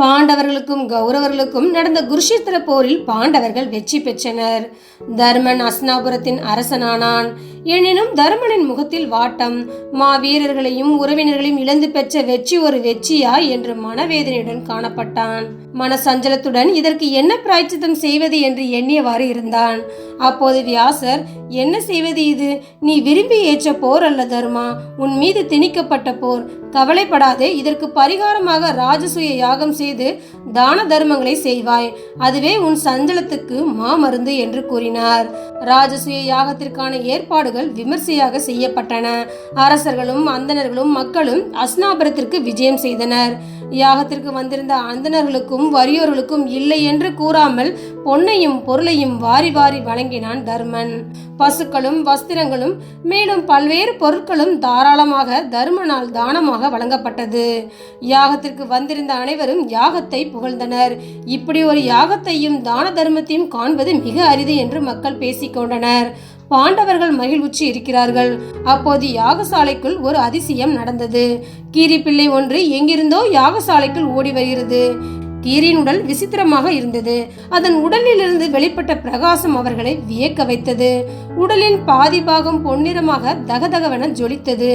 பாண்டவர்களுக்கும் கௌரவர்களுக்கும் நடந்த குருஷேத்திர போரில் பாண்டவர்கள் வெற்றி பெற்றனர். தர்மன் அஸ்னாபுரத்தின் அரசனானான். எனினும் தர்மனின் முகத்தில் வாட்டம். மா வீரர்களையும் உறவினர்களையும் இழந்து பெற்ற வெற்றி ஒரு வெற்றியா என்று மனவேதனையுடன் காணப்பட்டான். மனசஞ்சலத்துடன் இதற்கு என்ன பிராய்ச்சித்தம் செய்வது என்று எண்ணியவாறு இருந்தான். அப்போது வியாசர் என்ன செய்வது இது? நீ விரும்பி ஏற்ற போர் அல்ல தர்மா. உன் மீது திணிக்கப்பட்ட போர். கவலைப்படாதே. இதற்கு பரிகாரமாக ராஜசூய யாகம் செய்து தான தர்மங்களை செய்வாய். அதுவே உன் சஞ்சலத்துக்கு மாமருந்து என்று கூறினார். ராஜசூய யாகத்திற்கான ஏற்பாடுகள் விமர்சையாக செய்யப்பட்டன. அரசர்களும் அந்தணர்களும் மக்களும் அஸ்னாபுரத்திற்கு விஜயம் செய்தனர். யாகத்திற்கு வந்திருந்த அந்தணர்களுக்கும் வறியோர்களுக்கும் இல்லை என்று கூறாமல் பொன்னையும் பொருளையும் வாரி வாரி வழங்கினான் தர்மன். பசுக்களும் வஸ்திரங்களும் மேலும் பல்வேறு பொருட்களும் தாராளமாக தர்மனால் தானமாக வழங்கப்பட்டது. யாகத்திற்கு வந்திருந்த அனைவரும் யாகத்தை புகழ்ந்தனர். இப்படி ஒரு யாகத்தையும் தான தர்மத்தையும் காண்பது மிக அரிது என்று மக்கள் பேசிக்கொண்டனர் பாண்டவர்கள் மகிழ்வுச்சி இருக்கிறார்கள். அப்போது யாகசாலைக்குள் ஒரு அதிசயம் நடந்தது. கீரி பிள்ளை ஒன்று எங்கிருந்தோ யாகசாலைக்குள் ஓடி வருகிறது. கீரியின் உடல் விசித்திரமாக இருந்தது. அதன் உடலிலிருந்து வெளிப்பட்ட பிரகாசம் அவர்களை வியக்க வைத்தது. உடலின் பாதி பாகம் பொன்னிறமாக தகதகவென ஜொலித்தது.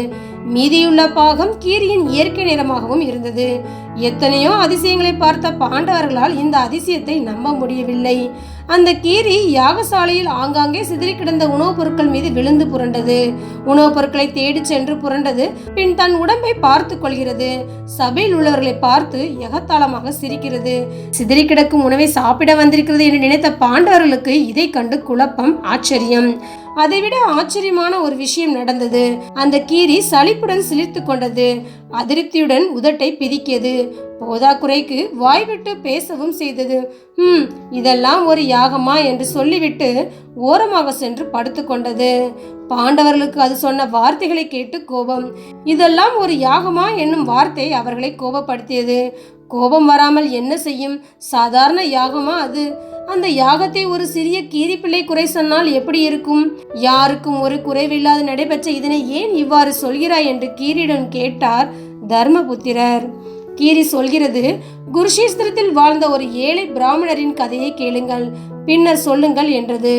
மீதியுள்ள பாகம் கீரியின் இயற்கை நிறமாகவும் இருந்தது. எத்தனையோ அதிசயங்களை பார்த்த பாண்டவர்களால் இந்த அதிசயத்தை நம்ப முடியவில்லை. அந்த கீரி யாகசாலையில் ஆங்காங்கே சிதறி கிடந்த உணவுப் பொருட்கள் மீது விழுந்து புரண்டது. உணவுப் பொருட்களை தேடிச் சென்று புரண்டது பின் தன் உடம்பை பார்த்து கொள்கிறது. சபையில் உள்ளவர்களை பார்த்து எகத்தாளமாக சிரிக்கிறது. சிதறி கிடக்கும் உணவை சாப்பிட வந்திருக்கிறது என்று நினைத்த பாண்டவர்களுக்கு இதை கண்டு குழப்பம் ஆச்சரியம். அதைவிட ஆச்சரியமான ஒரு விஷயம் நடந்தது. அந்த கீரி சலிப்புடன் சிலிர்த்து கொண்டது. அதிருப்தியுடன் உதட்டை பிதிக்கியது. போதாக்குறைக்கு வாய்விட்டு பேசவும் செய்தது. ஹம் இதெல்லாம் ஒரு யாகமா? என்று சொல்லிவிட்டு ஓரமாக சென்று படுத்துக்கொண்டது பாண்டவர்களுக்கு அது சொன்ன வார்த்தைகளை கேட்டு கோபம். இதெல்லாம் ஒரு யாகமா? என்னும் வார்த்தை அவர்களை கோபப்படுத்தியது. கோபம் வராமல் என்ன செய்யும்? சாதாரண யாகமா அது? அந்த யாகத்தை ஒரு சிறிய கீரிப்பிள்ளை குறை சொன்னால் எப்படி இருக்கும்? யாருக்கும் ஒரு குறைவில்லாது நடைபெற்ற இதனை ஏன் இவ்வாறு சொல்கிறாய்? என்று கீரியிடம் கேட்டார் தர்மபுத்திரர். கீரி சொல்கிறது குருஷேஸ்திரத்தில் வாழ்ந்த ஒரு ஏழை பிராமணரின் கதையை கேளுங்கள். பின்னர் சொல்லுங்கள் என்றது.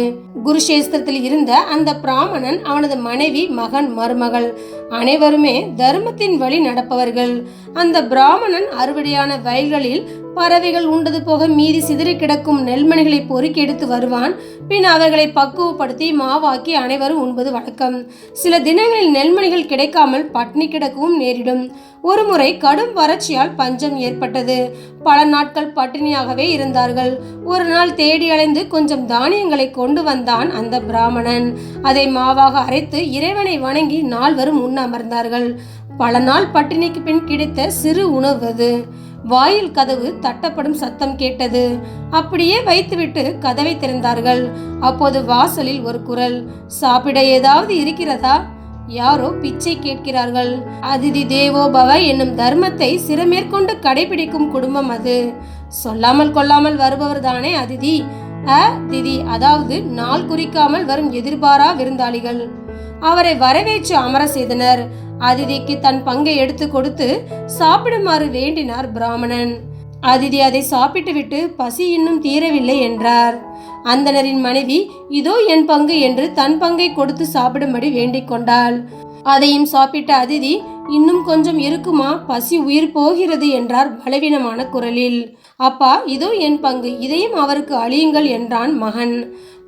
குருஷேஸ்திரத்தில் இருந்த அந்த பிராமணன் அவனது மனைவி மகன் மருமகள் அனைவருமே தர்மத்தின் வழி நடப்பவர்கள். அந்த பிராமணன் அறுவடையான வயல்களில் பறவைகள் உண்டது போக மீதி சிதறி கிடக்கும் நெல்மணிகளை பொறுக்கி எடுத்து வருவான். பின் அவர்களை பக்குவப்படுத்தி மாவாக்கி அனைவரும் உண்பது வழக்கம். சில தினங்களில் நெல்மணிகள் கிடைக்காமல் பட்னி கிடக்கவும் நேரிடும். ஒருமுறை கடும் வறட்சியால் பஞ்சம் ஏற்பட்டது. பல நாட்கள் பட்டினியாகவே இருந்தார்கள். ஒரு நாள் தேடி அலைந்து கொஞ்சம் தானியங்களை கொண்டு வந்தான் அந்த பிராமணன். அதை மாவாக அரைத்து இறைவனை வணங்கி நால்வரும் உண்ண அமர்ந்தார்கள் பல நாள் பட்டினிக்கு பின் கிடைத்த சிறு உணவு அது வாயில் கதவு தட்டப்படும் சத்தம் கேட்டது. அப்படியே வைத்துவிட்டு கதவை திறந்தார்கள். அப்போது வாசலில் ஒரு குரல் சாப்பிட ஏதாவது இருக்கிறதா? யாரோ பிச்சை கேட்கிறார்கள். அதிதி தேவோ பவ என்னும் தர்மத்தை சிறமேற்கொண்டு கடைபிடிக்கும் குடும்பம் அது. சொல்லாமல் கொள்ளாமல் வருபவர் தானே அதிதி. அ திதி அதாவது நாள் குறிக்காமல் வரும் எதிர்பாரா விருந்தாளிகள். அவரை வரவேற்று அமர செய்தனர். அதிதிக்கு தன் பங்கை எடுத்து கொடுத்து சாப்பிடுமாறு வேண்டினார் பிராமணன். அதிதி அதை சாப்பிட்டுவிட்டு பசி இன்னும் தீரவில்லை என்றார். அந்தணரின் மனைவி இதோ என் பங்கு என்று தன் பங்கை கொடுத்து சாப்பிடும்படி வேண்டிக் கொண்டாள். அதையும் சாப்பிட்ட அதிதி இன்னும் கொஞ்சம் இருக்குமா? பசி உயிர் போகிறது என்றார் பலவீனமான குரலில். அப்பா இதோ என் பங்கு இதையும் அவருக்கு அழியுங்கள் என்றான் மகன்.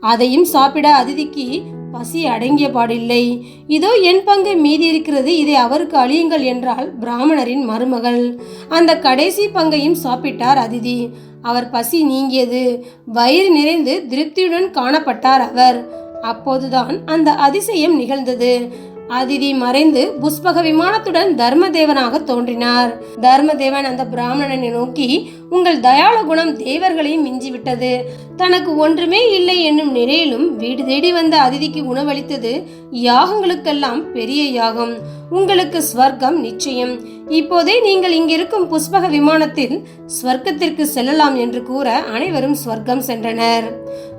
அதையும் சாப்பிட அதிதிக்கு பசி அடங்கிய பாடில்லை. இதோ என் பங்கு மீதி இருக்கிறது இதை அவருக்கு அழியுங்கள் என்றால் பிராமணரின் மருமகள். அந்த கடைசி பங்கையும் சாப்பிட்டார் அதிதி. அவர் பசி நீங்கியது. வயிறு நிறைந்து திருப்தியுடன் காணப்பட்டார் அவர். அப்போதுதான் அந்த அதிசயம் நிகழ்ந்தது. அதிதி மறைந்து புஷ்பக விமானத்துடன் தர்மதேவனாக தோன்றினார். தர்மதேவன் அந்த பிராமணனை நோக்கி உங்கள் தயாள குணம் தேவர்களையும் மிஞ்சிவிட்டது. தனக்கு ஒன்றுமே இல்லை என்னும் நிலையிலும் வீடு தேடி வந்த அதிதிக்கு உணவளித்தது யாகங்களுக்கெல்லாம் பெரிய யாகம். உங்களுக்கு ஸ்வர்க்கம் நிச்சயம். இப்போதே நீங்கள் இங்கிருக்கும் புஷ்பக விமானத்தில் ஸ்வர்க்கத்திற்கு செல்லலாம் என்று கூற அனைவரும் ஸ்வர்க்கம் சென்றனர்.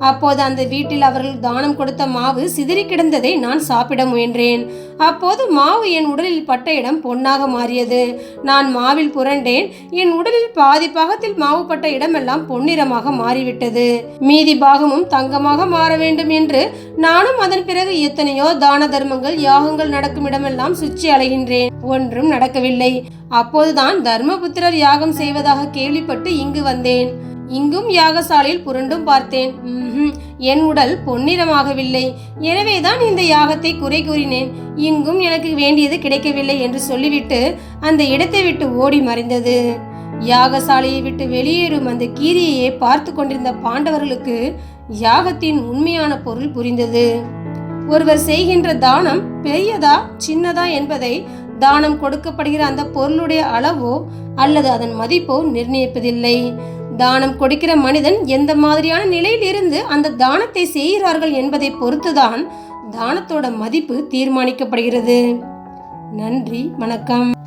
அப்போது அந்த வீட்டில் அவர்கள் தானம் கொடுத்த மாவு சிதறி கிடந்ததை நான் சாப்பிட முயன்றேன். அப்போது மாவு என் உடலில் பட்ட இடம் பொன்னாக மாறியது. நான் மாவில் புரண்டேன். என் உடலில் பாதி பாகத்தில் மாவு பட்ட இடமெல்லாம் பொன்னிறமாக மாறிவிட்டது. மீதி பாகமும் தங்கமாக மாற வேண்டும் என்று நானும் அதன் பிறகு எத்தனையோ தான தர்மங்கள் யாகங்கள் நடக்கும் இடமெல்லாம் சுற்றி அலைகின்றேன். ஒன்றும் நடக்கவில்லை. அப்போதுதான் தர்மபுத்திரர் யாகம் செய்வதாக கேள்விப்பட்டு இங்கு வந்தேன். இங்கும் யாகசாலையில் புரண்டும் பார்த்தேன். ம்ஹும், என் உடல் பொன்னிறமாகவில்லை. எனவேதான் இந்த யாகத்தை குறை கூறினேன். இங்கும் எனக்கு வேண்டியது கிடைக்கவில்லை என்று சொல்லிவிட்டு அந்த இடத்தை விட்டு ஓடி மறைந்தது. யாகசாலையை விட்டு வெளியேறும் அந்த கீரியையே பார்த்து கொண்டிருந்த பாண்டவர்களுக்கு யாகத்தின் உண்மையான பொருள் புரிந்தது. ஒருவர் செய்கின்ற தானம் பெரியதா சின்னதா என்பதை தானம் கொடுக்கப்படுகிற அந்த பொருளுடைய அளவோ அல்லது அதன் மதிப்போ நிர்ணயிப்பதில்லை. தானம் கொடுக்கிற மனிதன் எந்த மாதிரியான நிலையில் இருந்து அந்த தானத்தை செய்கிறார்கள் என்பதை பொறுத்துதான் தானத்தோட மதிப்பு தீர்மானிக்கப்படுகிறது. நன்றி வணக்கம்.